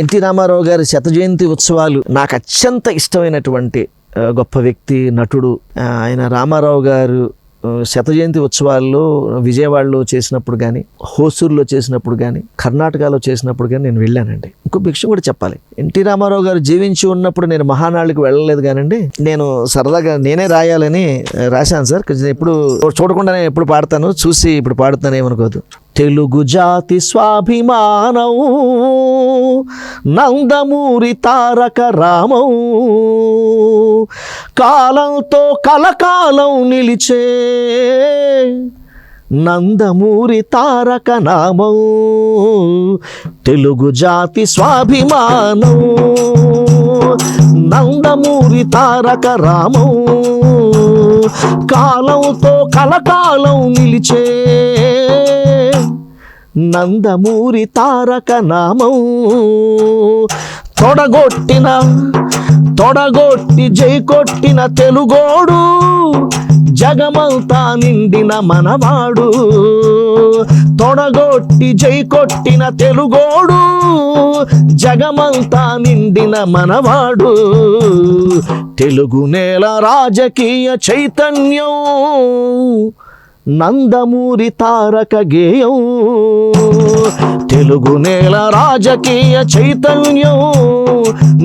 NT Ramarao గారి శత జయంతి ఉత్సవాలు నాకు అత్యంత ఇష్టమైనటువంటి గొప్ప వ్యక్తి నటుడు. ఆయన రామారావు గారు శత జయంతి ఉత్సవాల్లో విజయవాడలో చేసినప్పుడు కానీ హోసూరులో చేసినప్పుడు కానీ కర్ణాటకలో చేసినప్పుడు కానీ నేను వెళ్ళానండి. ఇంకో భిక్ష కూడా చెప్పాలి. ఎన్టీ రామారావు గారు జీవించి ఉన్నప్పుడు నేను మహానాళ్ళకి వెళ్ళలేదు కానండి నేను సరదాగా నేనే రాయాలని రాశాను సార్. కొంచెం ఎప్పుడు చూడకుండానే ఎప్పుడు పాడతాను చూసి ఇప్పుడు పాడుతాను ఏమనుకోదు తెలుగు జాతి స్వాభిమానం నందమూరి తారక రామం కాలంతో కలకాలం నిలిచే నందమూరి తారక నామం తెలుగు జాతి స్వాభిమానం నందమూరి తారక రామం కాలంతో కలకాలం నిలిచే నందమూరి తారక నామం. తొడగొట్టిన తొడగొట్టి జై కొట్టిన తెలుగోడు జగమంతా నిండిన మనవాడు. తొడగొట్టి జై కొట్టిన తెలుగోడు జగమంతా నిండిన మనవాడు. తెలుగు నేల రాజకీయ చైతన్యం. నందమూరి తారక గేయం తెలుగు నేల రాజకీయ చైతన్యం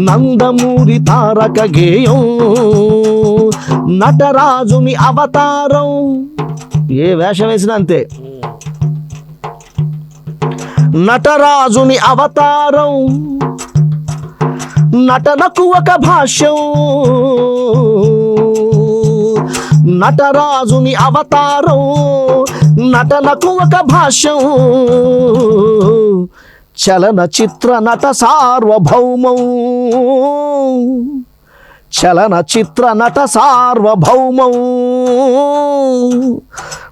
నందమూరి తారక గేయం నటరాజుని అవతారం. ఏ వేషం వేసిన అంతే. నటరాజుని అవతారం. నటనకు ఒక భాష్యం. నటరాజుని అవతారం నటనకు ఒక భాష్యం. చలనచిత్ర నట సార్వభౌమం. చలనచిత్ర నట సార్వభౌమం.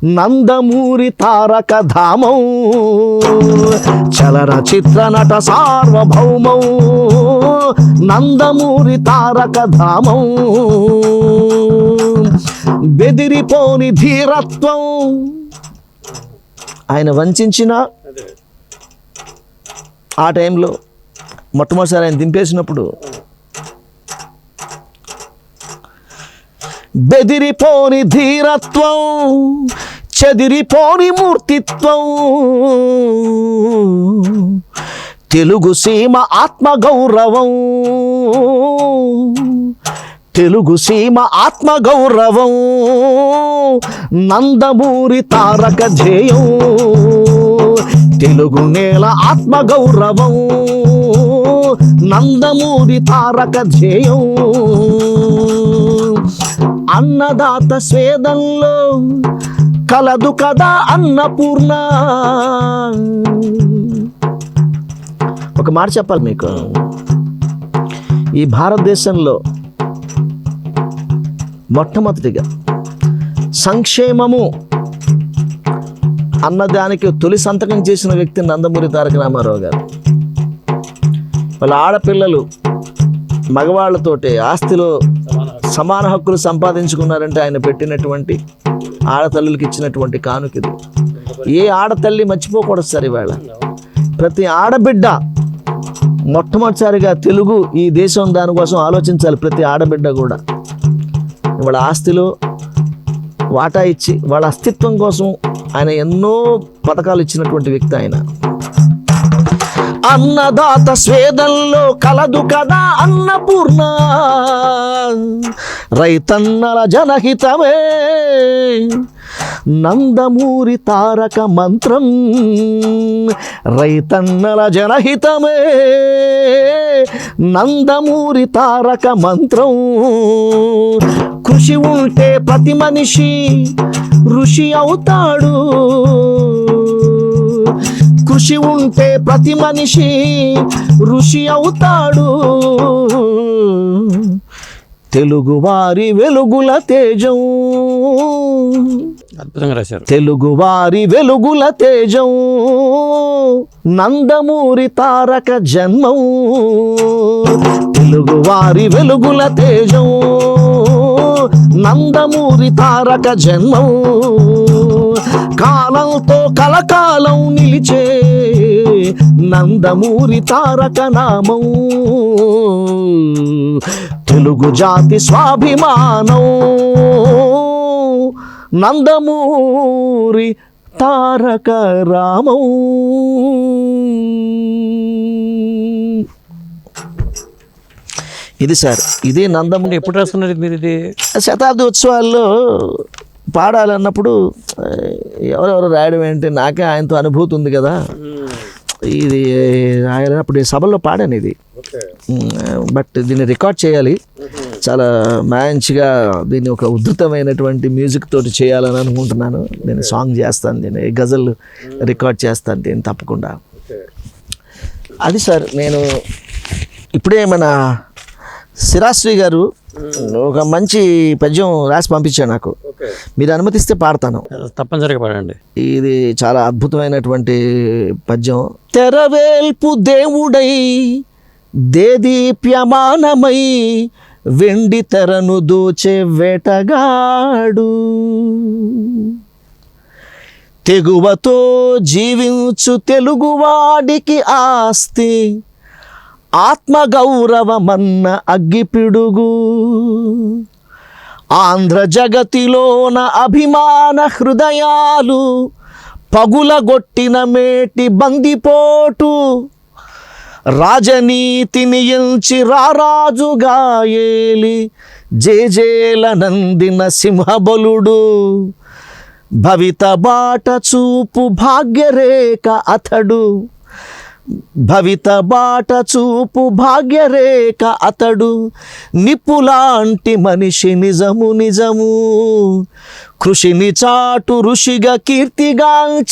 నందమూరి తారక ధామం. చలనచిత్ర నట సార్వభౌమం. నందమూరి తారక ధామం. బెదిరిపోని ధీరత్వం. ఆయన వంచిన ఆ టైంలో మొట్టమొదటిసారి ఆయన దింపేసినప్పుడు బెదిరిపోని ధీరత్వం చెదిరిపోని మూర్తిత్వం. తెలుగు సీమ ఆత్మగౌరవం తెలుగు సీమ ఆత్మగౌరవం. నందమూరి తారక ధ్యేయం తెలుగు నేల ఆత్మగౌరవం. నందమూరి తారక ధ్యేయం అన్నదాత స్వేదంలో కలదు కదా అన్నపూర్ణ. ఒక మాట చెప్పాలి మీకు. ఈ భారతదేశంలో మొట్టమొదటిగా సంక్షేమము అన్నదానికి తొలి సంతకం చేసిన వ్యక్తి నందమూరి తారక రామారావు గారు. వాళ్ళ ఆడపిల్లలు మగవాళ్ళతోటి ఆస్తిలో సమాన హక్కులు సంపాదించుకున్నారంటే ఆయన పెట్టినటువంటి ఆడతల్లులకి ఇచ్చినటువంటి కానుకది ఏ ఆడతల్లి మర్చిపోకూడదు సార్ ఇవాళ. ప్రతి ఆడబిడ్డ మొట్టమొదటిసారిగా తెలుగు ఈ దేశం దానికోసం ఆలోచించాలి ప్రతి ఆడబిడ్డ కూడా. వాళ్ళ ఆస్తిలో వాటా ఇచ్చి వాళ్ళ అస్తిత్వం కోసం ఆయన ఎన్నో పథకాలు ఇచ్చినటువంటి వ్యక్తి ఆయన. అన్నదాత స్వేదంలో కలదు కదా అన్నపూర్ణ. రైతన్నల జనహితమే. నందమూరి తారక మంత్రం. రైతన్నల జనహితమే. నందమూరి తారక మంత్రం. కృషి ఉంటే ప్రతి మనిషి ఋషి అవుతాడు. కృషి ఉంటే ప్రతి మనిషి ఋషి అవుతాడు. తెలుగువారి వెలుగుల తేజం. అద్భుతంగా రాశారు. తెలుగువారి వెలుగుల తేజం. నందమూరి తారక జన్మం. తెలుగువారి వెలుగుల తేజం. నందమూరి తారక జన్మం. కాలంతో కలకాలం నిలిచే నందమూరి తారక నామం. తెలుగు జాతి స్వాభిమానం. నందమూరి తారక రామం. ఇది సార్ ఇది నందమూరి ఎప్పుడు రాసుకున్నారు మీరు ఇది? శతాబ్ది ఉత్సవాల్లో పాడాలన్నప్పుడు ఎవరెవరు రాయడం ఏంటి? నాకే ఆయనతో అనుభూతి ఉంది కదా. ఇది ఆయన అప్పుడు ఈ సభల్లో పాడాను ఇది. బట్ దీన్ని రికార్డ్ చేయాలి. చాలా మంచిగా దీన్ని ఒక ఉద్ధృతమైనటువంటి మ్యూజిక్ తోటి చేయాలని అనుకుంటున్నాను. నేను సాంగ్ చేస్తాను దీన్ని గజల్ రికార్డ్ చేస్తాను దీన్ని తప్పకుండా. అది సార్ నేను ఇప్పుడే మన సిరాశ్రీ గారు ఒక మంచి పద్యం రాసి పంపించాడు నాకు. మీరు అనుమతిస్తే పాడతాను. తప్పనిసరిగా పాడండి. ఇది చాలా అద్భుతమైనటువంటి పద్యం. తెరవేల్పు దేవుడై దేదీప్యమానమై వెండి తెరను దోచే వేటగాడు. తెగువతో జీవించు తెలుగువాడికి ఆస్తి ఆత్మగౌరవమన్న అగ్గిపిడుగు. ఆంధ్ర జగతిలోన అభిమాన హృదయాలు పగులగొట్టిన మేటి బందిపోటు. రాజనీతిని ఎంచి రారాజుగా ఏలి జేజేల నందిన సింహబలుడు. భవిత బాట చూపు భాగ్యరేఖ అతడు. భవిత బాట చూపు భాగ్యరేఖ అతడు నిప్పులాంటి మనిషి నిజము నిజము. కృషిని చాటు ఋషిగా కీర్తిగాంచనతడు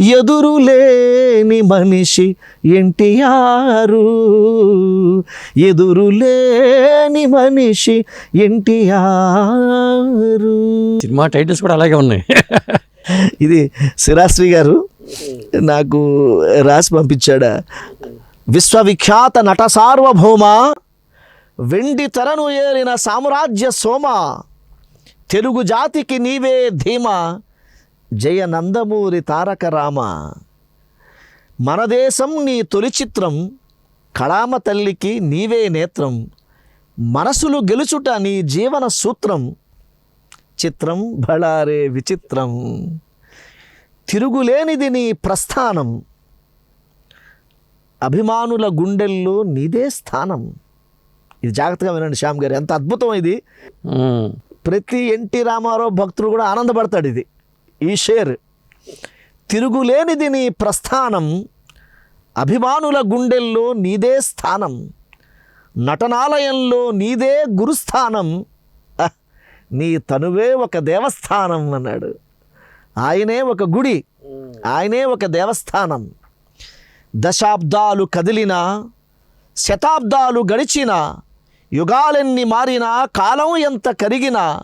ఎదురులేని మనిషి ఎన్టీఆరు. ఎదురులేని మనిషి ఎన్టీఆరు. సినిమా టైటిల్స్ కూడా అలాగే ఉన్నాయి. ఇది సిరాశ్రీ గారు నాకు రాసి పంపించాడా? విశ్వవిఖ్యాత నట సార్వభౌమ వెండి తెరను ఏరిన సామ్రాజ్య సోమ తెలుగు జాతికి నీవే ధీమ జయ నందమూరి తారక రామ. మన దేశం నీ తొలి చిత్రం కళామ తల్లికి నీవే నేత్రం మనసులు గెలుచుట నీ జీవన సూత్రం చిత్రం బళారే విచిత్రం. తిరుగులేనిది నీ ప్రస్థానం. అభిమానుల గుండెల్లో నీదే స్థానం. ఇది జాగ్రత్తగా వినండి శ్యామ్ గారు ఎంత అద్భుతం ఇది. ప్రతి ఎన్టీ రామారావు భక్తుడు కూడా ఆనందపడతాడు ఇది ఈ షేర్. తిరుగులేనిది నీ ప్రస్థానం అభిమానుల గుండెల్లో నీదే స్థానం నటనాలయంలో నీదే గురుస్థానం. నీ తనువే ఒక దేవస్థానం అన్నాడు. ఆయనే ఒక గుడి ఆయనే ఒక దేవస్థానం. దశాబ్దాలు కదిలినా శతాబ్దాలు గడిచినా యుగాలెన్ని మారినా కాలం ఎంత కరిగినా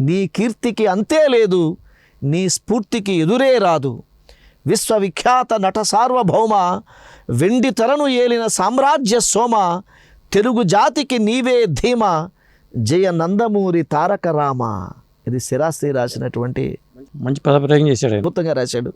నీ కీర్తికి అంతే లేదు నీ స్ఫూర్తికి ఎదురే రాదు. విశ్వవిఖ్యాత నట సార్వభౌమ వెండి తెరను ఏలిన సామ్రాజ్య సోమ తెలుగు జాతికి నీవే ధీమ జయ నందమూరి తారక రామ. ఇది శిరాస్తి రాసినటువంటి మంచి పదప్రయోగం చేశాడు ఆయన. అద్భుతంగా రాశాడు.